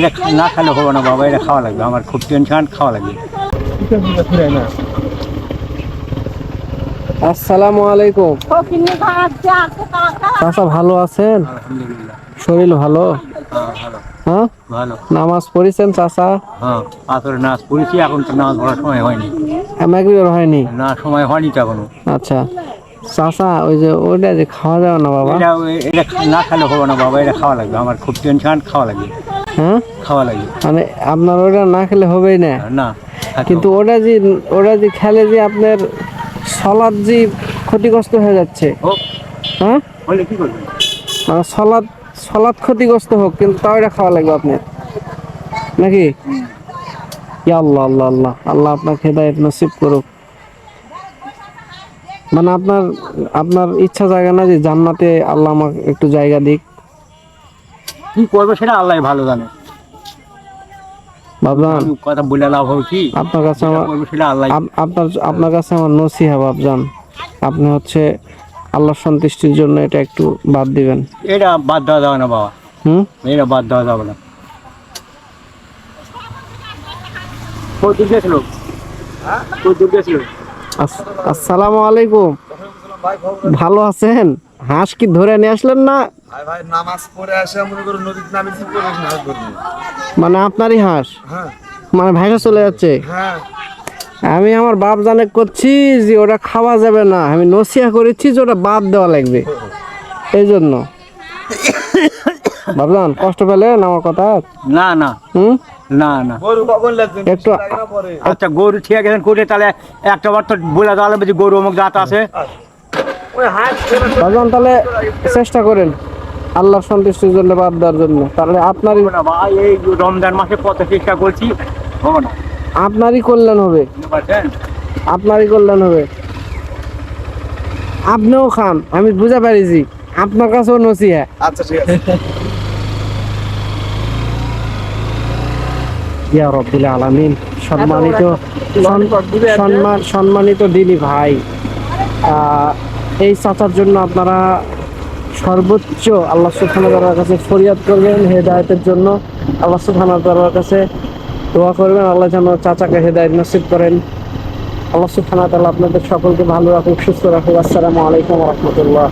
এটা না খেলে হবে না বাবা এটা খাওয়া লাগবে আমার খুব টেনশন খাওয়া লাগবে। আসসালামু আলাইকুম। চাচা ভালো আছেন? শরীর ভালো? হ্যাঁ হ্যাঁ? নামাজ পড়েছেন চাচা? হ্যাঁ আসলে নাচ পড়েছি এখন তো নাচ পড়ার সময় হয়নি। মাগরিবের হয়নি? না সময় হয়নি তো এখনও। আচ্ছা। চাচা ওই যে ওইটা যে খাওয়া যাবে না বাবা? এটা এটা না খেলে হবে না বাবা এটা খাওয়া লাগবে আমার খুব টেনশন খাওয়া লাগবে। হ্যাঁ খাওয়া মানে আপনার ওটা না খেলে হবেই না। না কিন্তু ওটা যে ওটা যে খেলে যে আপনার সলাদ যে ক্ষতিগ্রস্ত হয়ে যাচ্ছে। হ্যাঁ? মানে সলাদ সলাদ ক্ষতিগ্রস্ত হোক কিন্তু তাও এটা খাওয়া লাগবে আপনার। নাকি? আল্লাহ আল্লাহ আল্লাহ। আল্লাহ আপনাকে হেদায়ত নসিব করুক। মানে আপনার আপনার ইচ্ছা জায়গা না যে জান্নাতে আল্লাহ আমাকে একটু জায়গা দিক। কি করবে সেটা আল্লাহ ভালো জানে। ভাবলাম কথা বলে লাভ হবে কি? আপনার কাছে আমার আল্লাহ আপনার আপনার কাছে আমার নসিহা ভাবজান আপনি হচ্ছে আল্লাহর সন্তুষ্টির জন্য এটা একটু বাদ দিবেন। এটা বাদ দেওয়া যাবে না বাবা। হুম? এটা বাদ দেওয়া যাবে না। আসসালামু আলাইকুম। ভালো আছেন? হাঁস কি ধরে নিয়ে আসলেন না? ভাই ভাই নামাজ পড়ে আসে মনে করো নদীতে নামি কি করে নামাজ পড়ব মানে আপনারই হাঁস? হ্যাঁ। মানে ভাইসা চলে যাচ্ছে? হ্যাঁ। আমি আমার বাপ জানে করছি যে ওটা খাওয়া যাবে না। আমি নসিয়া করেছি যে ওটা বাদ দেওয়া লাগবে। এই জন্য। বাবজান কষ্ট পেলেন আমার কথা? না না। হুম? না না। গরু কখন লাগছে? একটু আচ্ছা গরু ঠিক গেছেন করে তাহলে একটা বার তো বলে দেওয়া লাগবে যে গরু অমুক জাত আছে। ওই তাহলে চেষ্টা করেন আল্লাহর সন্তুষ্টির জন্য বাদ দেওয়ার জন্য। তাহলে আপনারই ভাই এই রমজান মাসে কত চেষ্টা করছি হবে না। আপনারই কল্যাণ হবে। আপনারই কল্যাণ হবে। আপনিও খান আমি বুঝা পারিছি। আপনার কাছেও নসিহা। আচ্ছা ঠিক আছে। ইয়া রব্বুল আলামিন সম্মানিত সম্মান সম্মানিত দিনী ভাই। আহ, এই চাচার জন্য আপনারা সর্বোচ্চ আল্লাহ সুফানার কাছে ফরিয়াদ করবেন হেদায়তের জন্য। আল্লাহ সুফানার কাছে দোয়া করবেন। আল্লাহ যেন চাচাকে হেদায়ত নসিব করেন। আল্লাহ সুফানা তাহলে আপনাদের সকলকে ভালো রাখুক, সুস্থ রাখুক। আসসালামু আলাইকুম রাহমাতুল্লাহ।